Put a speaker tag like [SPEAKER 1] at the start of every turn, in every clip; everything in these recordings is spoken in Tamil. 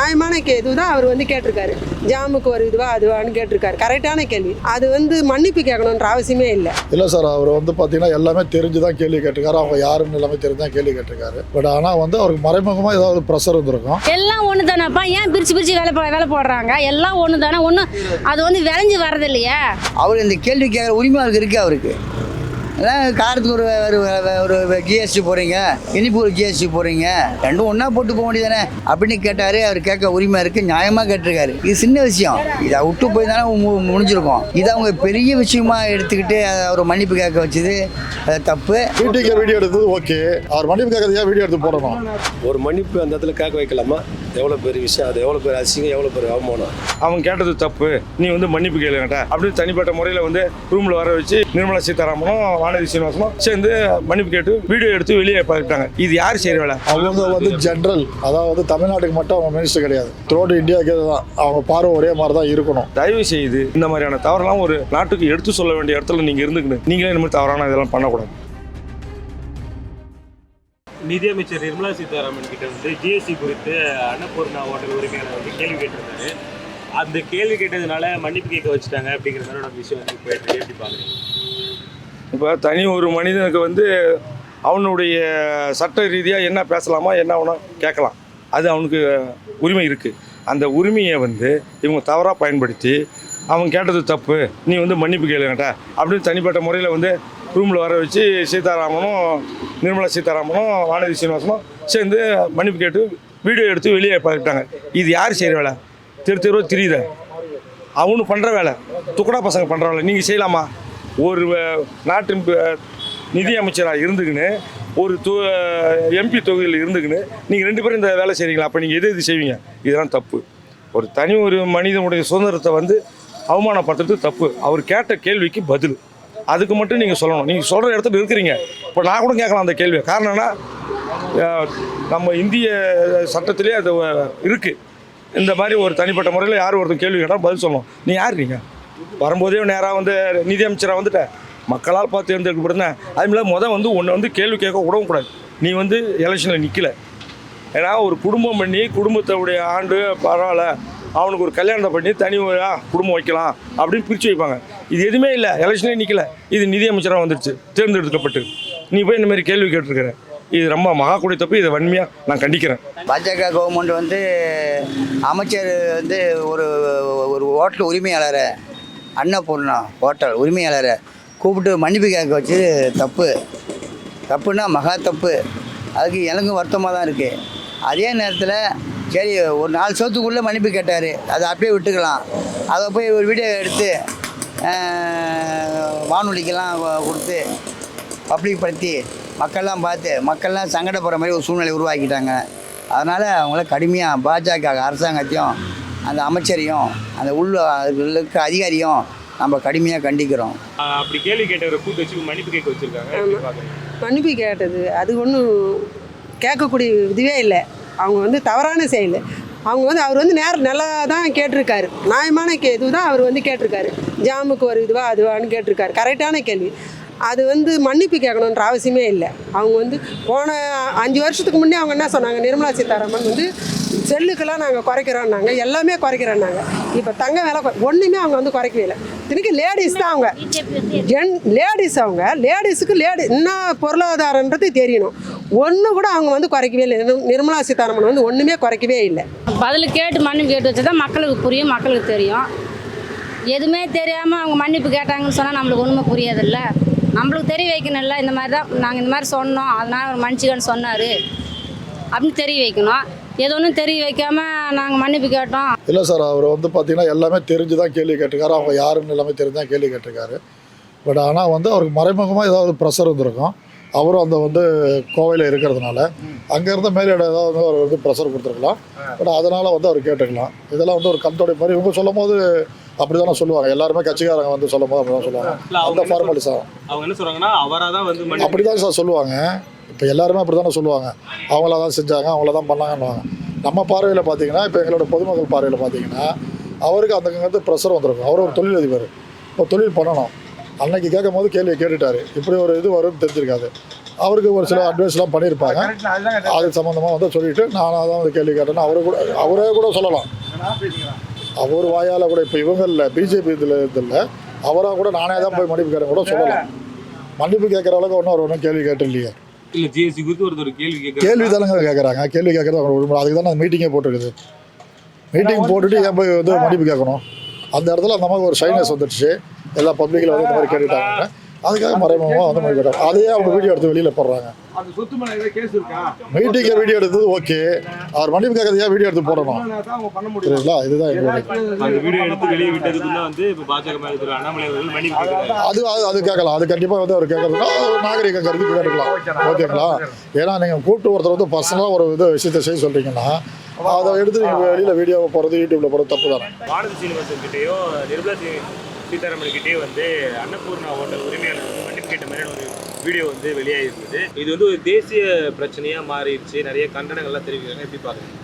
[SPEAKER 1] நியாயமான கே இதுதான் அவர் வந்து கேட்டிருக்காரு. ஜாமுக்கு ஒரு இதுவா அதுவான்னு கேட்டிருக்காரு. கரெக்டான கேள்வி. அது வந்து மன்னிப்பு கேட்கணுன்ற அவசியமே இல்லை.
[SPEAKER 2] இல்லை சார் அவர் வந்து பார்த்தீங்கன்னா எல்லாமே தெரிஞ்சு தான் கேள்வி கேட்டிருக்காரு. அவங்க யாருன்னு எல்லாமே தெரிஞ்சு தான் கேள்வி கேட்டிருக்காரு. பட் ஆனால் வந்து அவருக்கு மறைமுகமாக ஏதாவது ப்ரெஷர் இருந்திருக்கும்.
[SPEAKER 3] எல்லாம் ஒன்று தானேப்பா ஏன் பிரித்து பிரித்து வேலை வேலை போடுறாங்க? எல்லாம் ஒன்று தானே ஒன்றும் அது வந்து விளைஞ்சு வர்றது இல்லையா
[SPEAKER 4] அவர் இந்த கேள்வி கேட்குற உரிமை அவருக்கு இருக்கு அவருக்கு. அதான் காரத்துக்கு ஒரு ஒரு ஒரு ஜிஎஸ்டி போடுறீங்க. இனிப்பு ஒரு ஜிஎஸ்டி போடுறீங்க. ரெண்டும் ஒன்றா போட்டு போக வேண்டியதானே அப்படின்னு கேட்டார் அவர் கேட்க உரிமை இருக்குது நியாயமாக கேட்டிருக்காரு. இது சின்ன விஷயம். இதை விட்டு போய் தானே முடிஞ்சிருக்கும். இதை அவங்க பெரிய விஷயமா எடுத்துக்கிட்டு அதை அவர் மன்னிப்பு கேட்க வச்சது அது தப்பு.
[SPEAKER 2] டிடிகே வீடியோ எடுத்தது? ஓகே. அவர் மன்னிப்பு கேட்கறது ஏன் வீடியோ எடுத்து போடணும்?
[SPEAKER 5] ஒரு மன்னிப்பு அந்த இடத்துல கேட்க வைக்கலாமா? எவ்வளோ பெரிய விஷயம் அது எவ்வளோ பெரிய அசிங்கம் எவ்வளோ பெரிய அவமானம்?
[SPEAKER 6] அவன் கேட்டது தப்பு. நீ வந்து மன்னிப்பு கேளுங்கட்ட அப்படின்னு தனிப்பட்ட முறையில் வந்து ரூமில் வர வச்சு நிர்மலா சீதாராமனும் வானதி சீனிவாசனும் சேர்ந்து மன்னிப்பு கேட்டு வீடியோ எடுத்து வெளியே பார்த்துட்டாங்க இது யார் செய்கிற வேலை?
[SPEAKER 2] அவங்க வந்து ஜென்ரல் அதாவது தமிழ்நாட்டுக்கு மட்டும் அவங்க மினிஸ்டர் கிடையாது. த்ரோட் இந்தியாவுக்கு தான் அவங்க பார்வை ஒரே மாதிரி தான் இருக்கணும்.
[SPEAKER 6] தயவு செய்து இந்த மாதிரியான தவறெல்லாம் ஒரு நாட்டுக்கு எடுத்து சொல்ல வேண்டிய இடத்துல நீங்கள் இருந்துக்கணும். நீங்களே இந்த மாதிரி தவறான இதெல்லாம் பண்ணக்கூடாது.
[SPEAKER 7] நிதியமைச்சர் நிர்மலா சீதாராமன் கிட்ட வந்து ஜிஎஸ்டி குறித்து அன்னபூர்ணா ஹோட்டல் உரிமையாளர் வந்து கேள்வி கேட்டிருந்தாரு. அந்த கேள்வி கேட்டதுனால மன்னிப்பு கேட்க வச்சுட்டாங்க அப்படிங்கிற மாதிரி ஒரு விஷயம் வந்து போயிட்டு. எப்படி பாக்குறீங்க?
[SPEAKER 6] இப்போ தனி ஒரு மனிதனுக்கு வந்து அவனுடைய சட்ட ரீதியாக என்ன பேசலாமா என்ன அவனை கேட்கலாம். அது அவனுக்கு உரிமை இருக்குது அந்த உரிமையை வந்து இவங்க தவறாக பயன்படுத்தி அவன் கேட்டது தப்பு நீ வந்து மன்னிப்பு கேளுங்கட்ட அப்படின்னு தனிப்பட்ட முறையில் வந்து ரூமில் வர வச்சு சீதாராமனும் நிர்மலா சீதாராமனும் வானதி சீனிவாசனும் சேர்ந்து மன்னிப்பு கேட்டு வீடியோ எடுத்து வெளியே பார்த்துட்டாங்க இது யார் செய்கிற வேலை? தெரு தெருவோ தெரியுத. அவனு பண்ணுற வேலை. துக்கடா பசங்க பண்ணுற வேலை. நீங்கள் செய்யலாமா? ஒரு நாட்டின் நிதியமைச்சராக நிதி அமைச்சராக இருந்துக்கின்னு ஒரு து எம்பி தொகுதியில் இருந்துக்கின்னு நீங்கள் ரெண்டு பேரும் இந்த வேலை செய்கிறீங்களா அப்போ நீங்கள் எது எது செய்வீங்க? இதெல்லாம் தப்பு. ஒரு தனி ஒரு மனிதனுடைய சுதந்திரத்தை வந்து அவமானப்படுத்துறது தப்பு. அவர் கேட்ட கேள்விக்கு பதில். அதுக்கு மட்டும் நீங்கள் சொல்லணும். நீங்கள் சொல்கிற இடத்துல இருக்கிறீங்க. இப்போ நான் கூட கேட்கலாம் அந்த கேள்வியை. காரணம்னா நம்ம இந்திய சட்டத்திலே அது இருக்குது இந்த மாதிரி ஒரு தனிப்பட்ட முறையில் யார் ஒருத்தர் கேள்வி கேட்டால் பதில் சொல்லணும். நீ யார் நீங்கள் வரும்போதே நேராக வந்து நிதியமைச்சராக வந்துட்ட. மக்களால் பார்த்து தேர்ந்தெடுக்கப்படுறேன் அதுமாதிரி மொதல் வந்து உன்னை வந்து கேள்வி கேட்க விடவும் கூடாது. நீ வந்து எலெக்ஷனில் நிற்கல ஏன்னா ஒரு குடும்பம் பண்ணி குடும்பத்தோடைய ஆண்டு பரவாயில்ல. அவனுக்கு ஒரு கல்யாணத்தை பண்ணி தனி குடும்பம் வைக்கலாம் அப்படின்னு பிரித்து வைப்பாங்க. இது எதுவுமே இல்லை. எலெக்ஷனே நிற்கல இது நிதியமைச்சராக வந்துடுச்சு தேர்ந்தெடுக்கப்பட்டு. நீ போய் இந்தமாரி கேள்வி கேட்டிருக்கிற. இது ரொம்ப மகா தப்பு. இதை வன்மையாக நான் கண்டிக்கிறேன்.
[SPEAKER 4] பாஜக கவர்மெண்ட் வந்து அமைச்சர் வந்து ஒரு ஒரு ஓட்டல் உரிமையாளரை அன்னபூர்ணா ஹோட்டல் உரிமையாளரை கூப்பிட்டு மன்னிப்பு கேட்க வச்சு தப்பு. தப்புன்னா மகா தப்பு. அதுக்கு எனக்கும் வருத்தமாக தான் இருக்குது அதே நேரத்தில் சரி ஒரு நாலு சோத்துக்குள்ளே மன்னிப்பு கேட்டார். அதை அப்படியே விட்டுக்கலாம். அதை போய் ஒரு வீடியோ எடுத்து வானொலிக்கெல்லாம் கொடுத்து பப்ளிக் படுத்தி மக்கள்லாம் பார்த்து மக்கள்லாம் சங்கடப்படுற மாதிரி ஒரு சூழ்நிலை உருவாக்கிட்டாங்க. அதனால் அவங்கள கடுமையாக பாஜக அரசாங்கத்தையும் அந்த அமைச்சரையும் அந்த உள்ள அதிகாரியும் நம்ம கடுமையாக கண்டிக்கிறோம்.
[SPEAKER 7] அப்படி கேள்வி கேட்டவரை கூட்டு வச்சு மன்னிப்பு கேட்க வச்சிருக்காங்க.
[SPEAKER 1] மன்னிப்பு கேட்டது அது ஒன்றும் கேட்கக்கூடிய இதுவே இல்லை. அவங்க வந்து தவறான செயல். அவங்க வந்து அவர் வந்து நேரம் நல்லா தான் கேட்டிருக்காரு. நியாயமான கே இதுதான் அவர் வந்து கேட்டிருக்காரு. ஜாமுக்கு ஒரு இதுவா அதுவான்னு கேட்டிருக்காரு. கரெக்டான கேள்வி. அது வந்து மன்னிப்பு கேட்கணுன்ற அவசியமே இல்லை. அவங்க வந்து போன அஞ்சு வருஷத்துக்கு முன்னே அவங்க என்ன சொன்னாங்க? நிர்மலா சீதாராமன் வந்து செல்லுக்கெல்லாம் நாங்கள் குறைக்கிறோம்னாங்க எல்லாமே குறைக்கிறோம்னாங்க இப்போ தங்க விலை ஒன்றுமே அவங்க வந்து குறைக்கவே இல்லை. இத்தனைக்கு லேடிஸ் தான் அவங்க. ஜென் லேடிஸ் அவங்க லேடிஸுக்கு லேடி என்ன பொருளாதாரன்றது தெரியணும். ஒன்று கூட அவங்க வந்து குறைக்கவே இல்லை. நிர்மலா சீதாராமன் வந்து ஒன்றுமே குறைக்கவே இல்லை.
[SPEAKER 3] பதில் கேட்டு மன்னிப்பு கேட்டு வச்சா தான் மக்களுக்கு புரியும் மக்களுக்கு தெரியும். எதுவுமே தெரியாமல் அவங்க மன்னிப்பு கேட்டாங்கன்னு சொன்னால் நம்மளுக்கு ஒன்றுமே புரியாதில்ல. நம்மளுக்கு தெரிய வைக்கணும்ல இந்த மாதிரி தான் நாங்கள் இந்த மாதிரி சொன்னோம். அதனால் அவர் மன்னிச்சுக்கன்னு சொன்னார். அப்படின்னு தெரிய வைக்கணும். எது ஒன்றும் தெரிய வைக்காம நாங்கள் மன்னிப்பு கேட்டோம்.
[SPEAKER 2] இல்லை சார் அவர் வந்து பார்த்தீங்கன்னா எல்லாமே தெரிஞ்சு தான் கேள்வி கேட்டிருக்காரு. அவங்க யாருன்னு எல்லாமே தெரிஞ்சு தான் கேள்வி கேட்டிருக்காரு. பட் ஆனால் வந்து அவருக்கு மறைமுகமாக ஏதாவது ப்ரெஷர் இருந்திருக்கும். அவரும் அந்த வந்து கோவையில் இருக்கிறதுனால அங்கே இருந்த மேலிட ஏதாவது வந்து அவர் வந்து ப்ரெஷர் கொடுத்துருக்கலாம். பட் அதனால் வந்து அவர் கேட்டுக்கலாம். இதெல்லாம் வந்து ஒரு கந்தோடைய மாதிரி இவங்க சொல்லும் போது அப்படி தானே சொல்லுவாங்க. எல்லாருமே கட்சிக்காரங்க வந்து சொல்லும் போது அப்படி தான் சொல்லுவாங்க அந்த
[SPEAKER 7] என்ன
[SPEAKER 2] ஃபார்மாலிட்டிஸ் ஆகும்
[SPEAKER 7] அவங்க என்ன சொல்றாங்கன்னா அவரா தான் வந்து
[SPEAKER 2] அப்படி தான் சார் சொல்லுவாங்க. இப்போ எல்லாருமே அப்படி தானே சொல்லுவாங்க. அவங்கள தான் செஞ்சாங்க அவங்கள தான் பண்ணாங்கன்னுவாங்க. நம்ம பார்வையில் பார்த்தீங்கன்னா இப்போ எங்களோட பொதுமக்கள் பார்வையில் பார்த்தீங்கன்னா அவருக்கு அந்த ப்ரெஷர் வந்திருக்கும். அவர் ஒரு தொழிலதிபர். இப்போ தொழில் பண்ணணும். அன்னைக்கு கேட்கும் போது கேள்வியை கேட்டுட்டார். இப்படி ஒரு இது வரும்னு தெரிஞ்சிருக்காது. அவருக்கு ஒரு சில அட்வைஸ்லாம் பண்ணியிருப்பாங்க. அது சம்மந்தமாக வந்து சொல்லிட்டு நானாக தான் வந்து கேள்வி கேட்டேன்னு அவரு கூட அவரே கூட சொல்லலாம். அவர் வாயால் கூட இப்போ இவங்க இல்லை பிஜேபி இதில் இதில் அவராக கூட நானே தான் போய் மன்னிப்பு கேட்டேன் கூட சொல்லலாம். மன்னிப்பு கேட்குற அளவுக்கு ஒன்றும் அவர் ஒன்றும் கேள்வி கேட்டு இல்லையே
[SPEAKER 7] இல்ல ஜிஎஸ்டி குறித்து ஒருத்தர் கேள்வி
[SPEAKER 2] கேள்வி தானங்க கேட்குறாங்க கேள்வி கேட்கறது அவங்க அதுக்கு தான் தானே மீட்டிங்கே போட்டிருக்குது. மீட்டிங் போட்டுட்டு ஏன் போய் வந்து மன்னிப்பு கேட்கணும்? அந்த இடத்துல அந்த மாதிரி ஒரு ஷைனஸ் வந்துடுச்சு. எல்லா பப்ளிக்கில் வந்து இந்த மாதிரி கேட்டுட்டாங்க. அதுக்காக மறைமுகமாக வந்து மன்னிப்பு கேட்டாங்க அதையே அவங்க வீடியோ எடுத்து வெளியில் போடுறாங்க. மீட்டிங்கை வீடியோ எடுத்தது ஓகே. அவர் மன்னிப்பு கேட்கறது ஏன் வீடியோ எடுத்து போடணும். சரிங்களா இதுதான் எங்களுடைய
[SPEAKER 7] அந்த வீடியோ எடுத்து வெளியே விட்டதுக்கு தான் வந்து இப்போ பாஜக மேல திரு அண்ணாமலை அவர்கள் மன்னிப்பு கேட்கிறாரு.
[SPEAKER 2] அது அது அது கேட்கலாம். அது கண்டிப்பாக வந்து அவர் கேட்கறதுனா நாகரிக கருதி கேட்டுக்கலாம் ஓகேங்களா? ஏன்னா நீங்கள் கூப்பிட்டு ஒருத்தர் வந்து பர்சனலாக ஒரு இது விஷயத்தை செய்ய சொல்கிறீங்கன்னா அதை எடுத்து நீங்கள் வெளியில் வீடியோவை போகிறது யூடியூப்பில் போகிறது தப்பு தானே?
[SPEAKER 7] வானதி வந்து அன்னபூர்ணா ஹோட்டல் உரிமையாளர் வந்து மன்னிப்பு கேட்ட மாதிரியான ஒரு வீடியோ வந்து வெளியாகிருந்தது இது வந்து ஒரு தேசிய பிரச்சனையாக மாறிடுச்சு. நிறைய கண்டனங்கள்லாம் தெரிவிக்கிறாங்க. எப்படி பார்க்குறீங்க?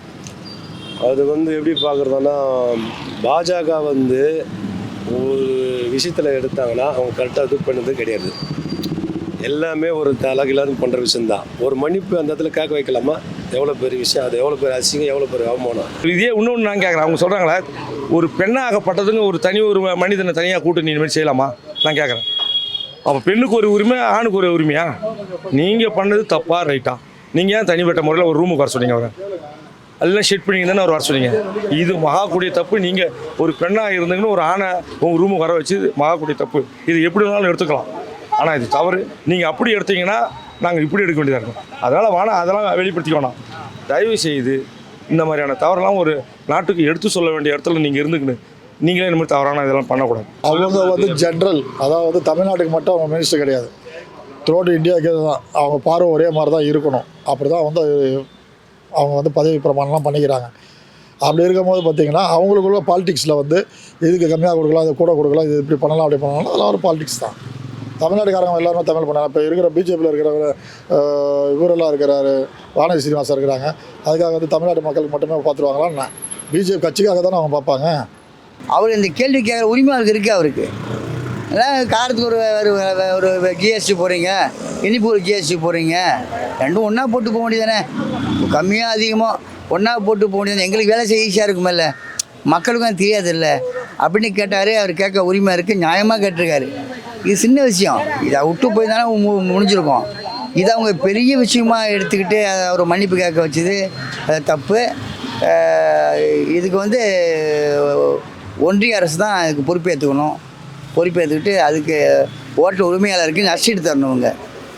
[SPEAKER 5] அது வந்து எப்படி பார்க்குறதுனா பாஜக வந்து ஒரு விஷயத்தில் எடுத்தாங்கன்னா அவங்க கரெக்டாக இது பண்ணது கிடையாது. எல்லாமே ஒரு தலகிலான்னு பண்ணுற விஷயந்தான் ஒரு மன்னிப்பு அந்த இடத்துல கேட்க வைக்கலாமா? எவ்வளோ பெரிய விஷயம் அது எவ்வளோ பெரிய அசிங்கம் எவ்வளோ பெரிய அவமானம்?
[SPEAKER 6] இதே இன்னொன்று நான் கேட்குறேன் அவங்க சொல்கிறாங்களே ஒரு பெண்ணாகப்பட்டதுங்க ஒரு தனி ஒரு மனிதனை தனியாக கூட்டு நீ இனிமேல் செய்யலாமா? நான் கேட்குறேன் அப்போ பெண்ணுக்கு ஒரு உரிமை ஆணுக்கு ஒரு உரிமையா? நீங்கள் பண்ணது தப்பா ரைட்டா? நீங்கள் ஏன் தனிப்பட்ட முறையில் ஒரு ரூமுக்கு வர சொன்னீங்க அவரை? எல்லாம் ஷெட் பண்ணி தானே அவர் வர சொன்னீங்க. இது மகாக்கூடிய தப்பு. நீங்கள் ஒரு பெண்ணாக இருந்தீங்கன்னு ஒரு ஆணை உங்கள் ரூமுக்கு வர வச்சு மகாக்கூடிய தப்பு. இது எப்படி வேணாலும் எடுத்துக்கலாம். ஆனால் இது தவறு. நீங்கள் அப்படி எடுத்தீங்கன்னா நாங்கள் இப்படி எடுக்க வேண்டியதாக இருக்கும். அதனால் வேணாம் அதெல்லாம் வெளிப்படுத்திக்க வேணாம். தயவு செய்து இந்த மாதிரியான தவறெல்லாம் ஒரு நாட்டுக்கு எடுத்து சொல்ல வேண்டிய இடத்துல நீங்கள் இருந்துக்கணும் நீங்களே இந்த மாதிரி தவறான இதெல்லாம் பண்ணக்கூடாது.
[SPEAKER 2] அவங்க வந்து ஜென்ரல் அதாவது தமிழ்நாட்டுக்கு மட்டும் அவங்க மினிஸ்டர் கிடையாது. த்ரோட் இந்தியாவுக்கு தான் அவங்க பார்வை ஒரே மாதிரி தான் இருக்கணும். அப்படி தான் வந்து அவங்க வந்து பதவி பிரமாணம்லாம் பண்ணிக்கிறாங்க. அப்படி இருக்கும்போது பார்த்தீங்கன்னா அவங்களுக்குள்ள பாலிடிக்ஸில் வந்து இதுக்கு கம்மியாக கொடுக்கலாம் இது கூட கொடுக்கலாம் இது இப்படி பண்ணலாம் அப்படி பண்ணலாம் அதெல்லாம் ஒரு பாலிடிக்ஸ் தான். தமிழ்நாடுக்காரங்க எல்லாருமே தமிழ் பண்ணாங்க. இப்போ இருக்கிற பிஜேபியில் இருக்கிறவர் இவரெல்லாம் இருக்கிறாரு. வானதி சீனிவாசன் இருக்கிறாங்க. அதுக்காக வந்து தமிழ்நாடு மக்களுக்கு மட்டுமே பார்த்துருவாங்களா பிஜேபி கட்சிக்காக தானே அவங்க பார்ப்பாங்க.
[SPEAKER 4] அவர் இந்த கேள்வி கேட்குற உரிமை அவருக்கு இருக்குது அவருக்கு? காரத்துக்கு ஒரு ஒரு ஒரு ஜிஎஸ்டி போகிறீங்க இனிப்பு ஒரு ஜிஎஸ்டி போகிறீங்க ரெண்டும் ஒன்றா போட்டு போக வேண்டியதானே கம்மியாக அதிகமாக ஒன்றா போட்டு போக வேண்டியது எங்களுக்கு வேலை செய்ய ஈஸியாக இருக்குமில்ல? மக்களுக்கும் அது தெரியாதுல்ல. அப்படின்னு கேட்டார் அவர் கேட்க உரிமை இருக்குது நியாயமாக கேட்டிருக்காரு. இது சின்ன விஷயம். இதை விட்டு போய் தானே முடிஞ்சிருக்கும். இதை அவங்க பெரிய விஷயமா எடுத்துக்கிட்டு அதை அவர் மன்னிப்பு கேட்க வச்சது அது தப்பு. இதுக்கு வந்து ஒன்றிய அரசு தான் அதுக்கு பொறுப்பேற்றுக்கணும். பொறுப்பேற்றுக்கிட்டு அதுக்கு ஓட்டு உரிமையாளருக்கு நஷ்டீடு தரணும் அவங்க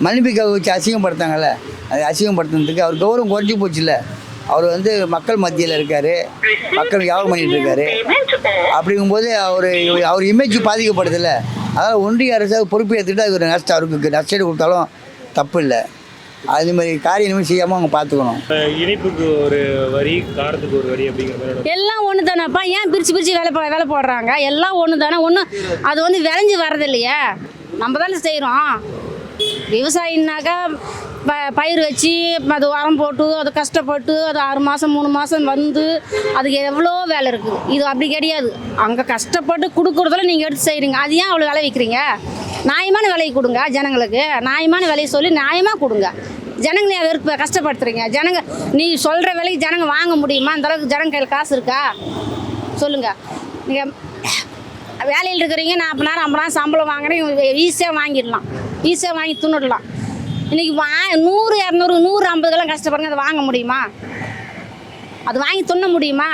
[SPEAKER 4] மன்னிப்பு கேட்க வச்சு அசிங்கப்படுத்தாங்கல்ல அது அசிங்கப்படுத்துனதுக்கு அவர் கௌரவம் குறைஞ்சி போச்சுல்ல. அவர் வந்து மக்கள் மத்தியில் இருக்கார். மக்கள் வியாபாரம் பண்ணிகிட்டு இருக்காரு. அப்படிங்கும்போது அவர் அவர் இமேஜ் பாதிக்கப்படுதில்ல. அதனால் ஒன்றிய அரசு அது பொறுப்பேற்றுக்கிட்டு அது ஒரு நஷ்டம் அவருக்கு நஷ்டீடு கொடுத்தாலும் தப்பு இல்லை அது மாதிரி காரியம் செய்யாமல் அவங்க பார்த்துக்கணும்.
[SPEAKER 7] இனிப்புக்கு ஒரு வரி காரத்துக்கு ஒரு வரி அப்படிங்கிற
[SPEAKER 3] எல்லாம் ஒன்று தானேப்பா ஏன் பிரித்து பிரித்து வேலை போ- வேலை போடுறாங்க? எல்லாம் ஒன்று தானே ஒன்று அது வந்து விளைஞ்சி வர்றது இல்லையே நம்ம தானே செய்கிறோம் விவசாயினாக்கா ப பயிர் வச்சு அது உரம் போட்டு அது கஷ்டப்பட்டு அது ஆறு மாதம் மூணு மாதம் வந்து அதுக்கு எவ்வளோ வேலை இருக்குது? இது அப்படி கிடையாது. அங்கே கஷ்டப்பட்டு கொடுக்குறதுல நீங்கள் எடுத்து செய்கிறீங்க அது ஏன் அவ்வளோ விலை விற்கிறீங்க? நியாயமான விலையை கொடுங்க ஜனங்களுக்கு. நியாயமான விலையை சொல்லி நியாயமாக கொடுங்க. ஜனங்களை ஏன் வெறுப்பு கஷ்டப்படுத்துறீங்க. ஜனங்க நீ சொல்கிற விலைக்கு ஜனங்க வாங்க முடியுமா? அந்த அளவுக்கு ஜனங்க கையில் காசு இருக்கா? சொல்லுங்கள் நீங்கள் வேலையில் இருக்கிறீங்க நாற்பது நேரம் ஐம்பது நேரம் சம்பளம் வாங்குறீங்க ஈஸியாக வாங்கிடலாம். ஈஸியாக வாங்கி துண்ணிடலாம் இன்றைக்கி வா நூறு இரநூறு நூறு ஐம்பதுக்கெல்லாம் கஷ்டப்படுங்க அதை வாங்க முடியுமா? அது வாங்கி துண்ண முடியுமா?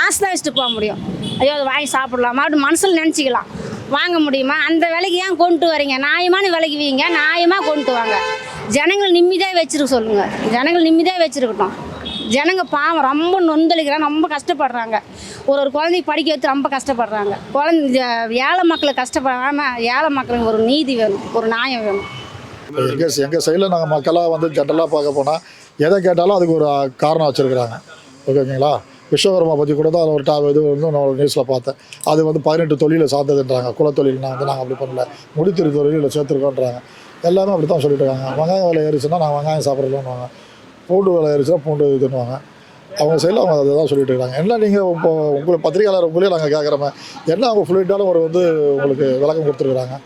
[SPEAKER 3] ஆசை தான் வச்சுட்டு போக முடியும். ஐயோ அதை வாங்கி சாப்பிடலாம்? அப்படின்னு மனசில் நினச்சிக்கலாம். வாங்க முடியுமா? அந்த விலைக்கு ஏன் கொண்டு வரீங்க? நியாயமான விலைக்கு வீங்க நியாயமாக கொண்டு வாங்க. ஜனங்கள் நிம்மதியாக வச்சிருக்க சொல்லுங்கள் ஜனங்கள் நிம்மதியாக வச்சுருக்கட்டும். ஜனங்க பாவம் ரொம்ப நொந்தளிக்கிறாங்க ரொம்ப கஷ்டப்படுறாங்க. ஒரு ஒரு குழந்தைய படிக்க வைத்து ரொம்ப கஷ்டப்படுறாங்க. குழந்தை ஏழை மக்களை கஷ்டப்படாமல் ஏழை மக்களுக்கு ஒரு நீதி வேணும் ஒரு நியாயம் வேணும்.
[SPEAKER 2] எங்கள் எங்கள் சைடில் நாங்கள் மக்களாக வந்து ஜென்ரலாக பார்க்க போனால் எதை கேட்டாலும் அதுக்கு ஒரு காரணம் வச்சுருக்குறாங்க. ஓகேங்களா? விஸ்வகர்மா பற்றி கூட தான் ஒரு டா இது வந்து நான் ஒரு நியூஸில் பார்த்தேன். அது வந்து பதினெட்டு தொழிலை சார்ந்ததுன்றாங்க. குலத்தொழில்னா வந்து நாங்கள் அப்படி பண்ணல. முடித்திரு தொழிலில் சேர்த்துருக்கோன்றாங்க. எல்லாமே அப்படி தான் சொல்லிட்டு இருக்காங்க. வெங்காயம் விலை ஏறிச்சுன்னா நாங்கள் வெங்காயம் சாப்பிட்றோம்னுவாங்க பூண்டு விலை ஏறிச்சுன்னா பூண்டு இதுன்னுவாங்க அவங்க சைடில் அவங்க அதை தான் சொல்லிட்டு இருக்காங்க. என்ன நீங்கள் இப்போ உங்களுக்கு பத்திரிகையாளர் உங்களே நாங்கள் கேட்குறோமே. என்ன அவங்க ஃபுல்லிட்டாலும் ஒரு வந்து உங்களுக்கு விளக்கம் கொடுத்துருக்குறாங்க?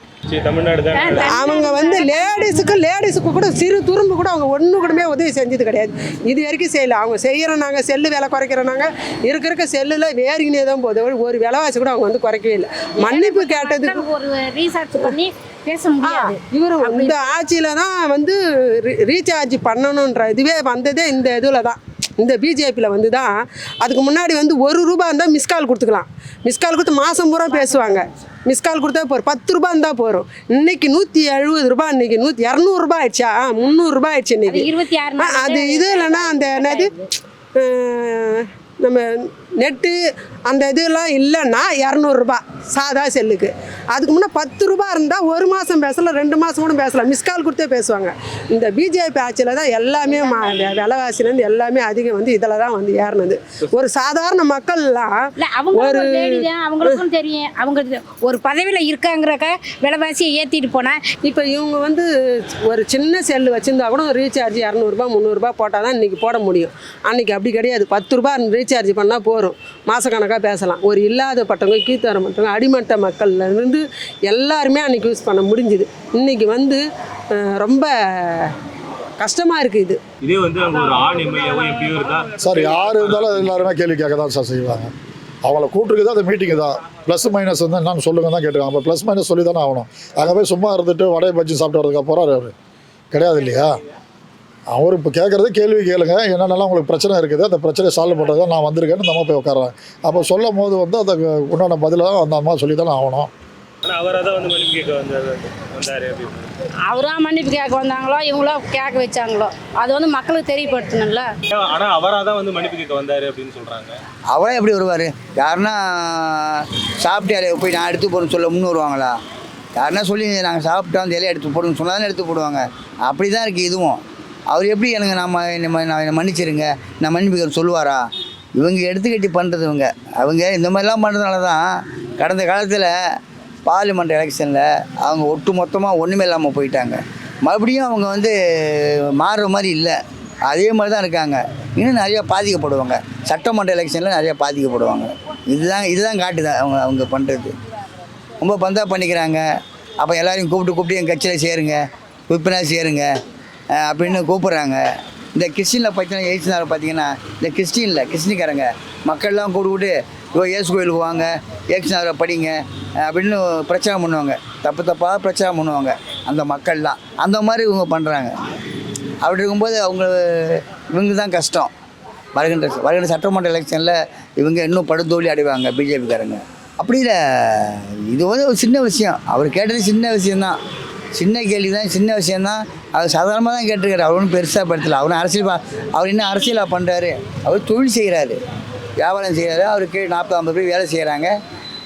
[SPEAKER 1] அவங்க வந்து லேடிஸுக்கு லேடிஸுக்கு கூட சிறு துரும்பு கூட அவங்க ஒன்று கூடமே உதவி செஞ்சது கிடையாது. இது வரைக்கும் செய்யல. அவங்க செய்கிறோம் நாங்கள் செல்லு விலை குறைக்கிறோம் நாங்கள் இருக்க இருக்க செல்லில் வேறிக்கினே தான் போகுது. ஒரு- விலைவாசி கூட அவங்க வந்து குறைக்கவே இல்லை. மன்னிப்பு கேட்டதுக்கு
[SPEAKER 3] ஒரு ரீசார்ஜ் பண்ணி பேச முடியாது?
[SPEAKER 1] இவர் இந்த ஆட்சியில் தான் வந்து ரீ- ரீசார்ஜ் பண்ணணுன்ற இதுவே வந்ததே இந்த இதில் தான். இந்த பிஜேபியில் வந்து தான். அதுக்கு முன்னாடி வந்து ஒரு ரூபா இருந்தால் மிஸ்கால் கொடுத்துக்கலாம். மிஸ்கால் கொடுத்து மாதம் பூரா பேசுவாங்க. மிஸ்கால் கொடுத்தா போகிறோம் பத்து ரூபா இருந்தால் போகிறோம் இன்னைக்கு நூற்றி எழுபது ரூபா இன்னைக்கு நூற்றி இரநூறுபா ஆயிடுச்சா. ஆ முந்நூறுரூபா ஆயிடுச்சு இன்னைக்கு.
[SPEAKER 3] இருபத்தி ஆறு
[SPEAKER 1] ஆ, அது இது இல்லைன்னா அந்த என்னது நம்ம நெட்டு அந்த இதெல்லாம் இல்லைன்னா இரநூறுபா சாதா செல்லுக்கு. அதுக்கு முன்னே பத்து ரூபா இருந்தால் ஒரு மாதம் பேசலாம் ரெண்டு மாதம் கூட பேசலாம் மிஸ்கால் கொடுத்தே பேசுவாங்க. இந்த பிஜேபி ஆட்சியில் தான் எல்லாமே மா விலைவாசிலேருந்து எல்லாமே அதிகம் வந்து இதில் தான் வந்து ஏறினது. ஒரு சாதாரண மக்கள்லாம்
[SPEAKER 3] ஒரு அவங்களுக்கும் தெரியும். அவங்க ஒரு பதவியில இருக்காங்கிறக்க விலைவாசியை ஏத்திட்டு போனா
[SPEAKER 1] இப்போ இவங்க வந்து ஒரு சின்ன செல்லு வச்சுருந்தா கூட ரீசார்ஜ் இரநூறுபா முந்நூறுரூபா போட்டால் தான் இன்றைக்கி போட முடியும். அன்றைக்கி அப்படி கிடையாது. பத்து ரூபா ரீசார்ஜ் பண்ணால் போதும் மாதக்கணக்காக பேசலாம். ஒரு இல்லாதப்பட்டவங்க கீழ்த்தரப்பட்டவங்க அடிமட்ட மக்கள்ல இருந்து எல்லாருமே அன்றைக்கி யூஸ் பண்ண முடிஞ்சுது. இன்றைக்கி வந்து ரொம்ப கஷ்டமாக இருக்குது இது.
[SPEAKER 7] இதே வந்து அங்க ஒரு ஆண் எம்எல்ஏவோ எம்பியோ இருந்தா
[SPEAKER 2] சார் யார் இருந்தாலும் எல்லாருமே கேள்வி கேட்க தான் சார் செய்வாங்க. அவங்கள கூப்பிட்டுருக்கு தான் அந்த மீட்டிங் தான். ப்ளஸ் மைனஸ் வந்து என்னன்னு சொல்லுங்க தான் கேட்டுருக்காங்க. அப்போ ப்ளஸ் மைனஸ் சொல்லி தானே ஆகணும். அங்கே போய் சும்மா இருந்துட்டு வடை பஜ்ஜி சாப்பிட்டு வரதுக்கு போகிறாரு அவர் கிடையாது இல்லையா? அவர் இப்போ கேட்குறது கேள்வி கேளுங்க. என்னென்னலாம் உங்களுக்கு பிரச்சனை இருக்குது அந்த பிரச்சனையை சால்வ் பண்ணுறது நான் வந்திருக்கேன்னு இந்த அம்மா போய் உட்கார்றேன் அப்போ சொல்லும் போது வந்து அதுக்கு உண்டான பதிலாக அந்த அம்மா சொல்லி தானே ஆகணும்
[SPEAKER 7] அவராக மன்னிப்பு கேட்க வந்தாரு வந்தாரு அப்படின்னு.
[SPEAKER 3] அவரா மன்னிப்பு கேட்க வந்தாங்களோ இவங்களோ கேட்க வச்சாங்களோ அது வந்து மக்களுக்கு தெரியப்படுத்தணும்ல.
[SPEAKER 7] ஆனா அவராக தான் வந்து மன்னிப்பு கேட்க வந்தாரு அப்படின்னு சொல்றாங்க.
[SPEAKER 4] அவரே எப்படி வருவார்? யாருன்னா சாப்பிட்டாலே போய் நான் எடுத்து போடுன்னு சொல்ல முன்னு வருவாங்களா? யாருன்னா சொல்லி நாங்கள் சாப்பிட்டோம் அந்த இலையை எடுத்து போடுன்னு சொன்னால் தானே எடுத்து போடுவாங்க. அப்படி தான் இருக்குது இதுவும். அவர் எப்படி எனக்கு நம்ம என்னை மன்னிச்சிருங்க நான் மன்னிப்புகள் சொல்லுவாரா? இவங்க எடுத்துக்கட்டி பண்ணுறது இவங்க. அவங்க இந்த மாதிரிலாம் பண்ணுறதுனால தான் கடந்த காலத்தில் பார்லிமெண்ட் எலெக்ஷனில் அவங்க ஒட்டு மொத்தமாக ஒன்றுமே இல்லாமல் போயிட்டாங்க. மறுபடியும் அவங்க வந்து மாறுற மாதிரி இல்லை. அதே மாதிரி தான் இருக்காங்க. இன்னும் நிறையா பாதிக்கப்படுவாங்க. சட்டமன்ற எலெக்ஷனில் நிறையா பாதிக்கப்படுவாங்க. இதுதான் இதுதான் காட்டுது அவங்க அவங்க பண்ணுறது ரொம்ப பந்தா பண்ணிக்கிறாங்க. அப்போ எல்லோரையும் கூப்பிட்டு கூப்பிட்டு என் கட்சியில் சேருங்க. உறுப்பினர் சேருங்க. அப்படின்னு கூப்பிட்றாங்க. இந்த கிறிஸ்டினில் பார்த்தீங்கன்னா எயிட்ஸ்னால பார்த்தீங்கன்னா இந்த கிறிஸ்டினில் கிறிஸ்டினிக்காரங்க மக்கள்லாம் கூப்பிட்டு இவோ இயேசு கோயிலுக்கு வாங்க ஏக்ஸ்னாரை படிங்க அப்படின்னு பிரச்சாரம் பண்ணுவாங்க. தப்பு தப்பாக பிரச்சாரம் பண்ணுவாங்க. அந்த மக்கள்லாம். அந்த மாதிரி இவங்க பண்ணுறாங்க அப்படி இருக்கும்போது அவங்க இவங்க தான் கஷ்டம். வருகின்ற வருகின்ற சட்டமன்ற எலெக்ஷனில் இவங்க இன்னும் படுதோல்வி அடைவாங்க பிஜேபிக்காரங்க. அப்படி இல்லை. இது வந்து ஒரு சின்ன விஷயம். அவர் கேட்டது சின்ன விஷயம்தான். சின்ன கேள்வி தான் சின்ன விஷயம்தான். அவர் சாதாரணமாக தான் கேட்டிருக்காரு. அவர் ஒன்றும் பெருசாக படுத்தல. அவரும் அரசியல் அவர் என்ன அரசியலாக பண்ணுறாரு அவர் தொழில் செய்கிறாரு வியாபாரம் செய்கிறாரு அவருக்கு நாற்பது ஐம்பது பேர் வேலை செய்கிறாங்க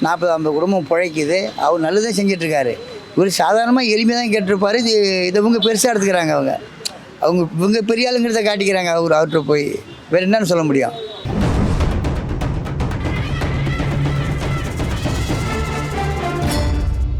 [SPEAKER 4] நாற்பது ஐம்பது குடும்பம் பிழைக்குது. அவர் நல்லதாக செஞ்சிட்ருக்காரு. இவர் சாதாரணமாக எளிமையாக தான் கேட்டிருப்பாரு. இது இதை இவங்க பெருசாக எடுத்துக்கிறாங்க அவங்க. அவங்க இவங்க பெரிய ஆளுங்கிறத காட்டிக்கிறாங்க. அவர் அவர்கிட்ட போய். வேறு என்னன்னு சொல்ல முடியும்?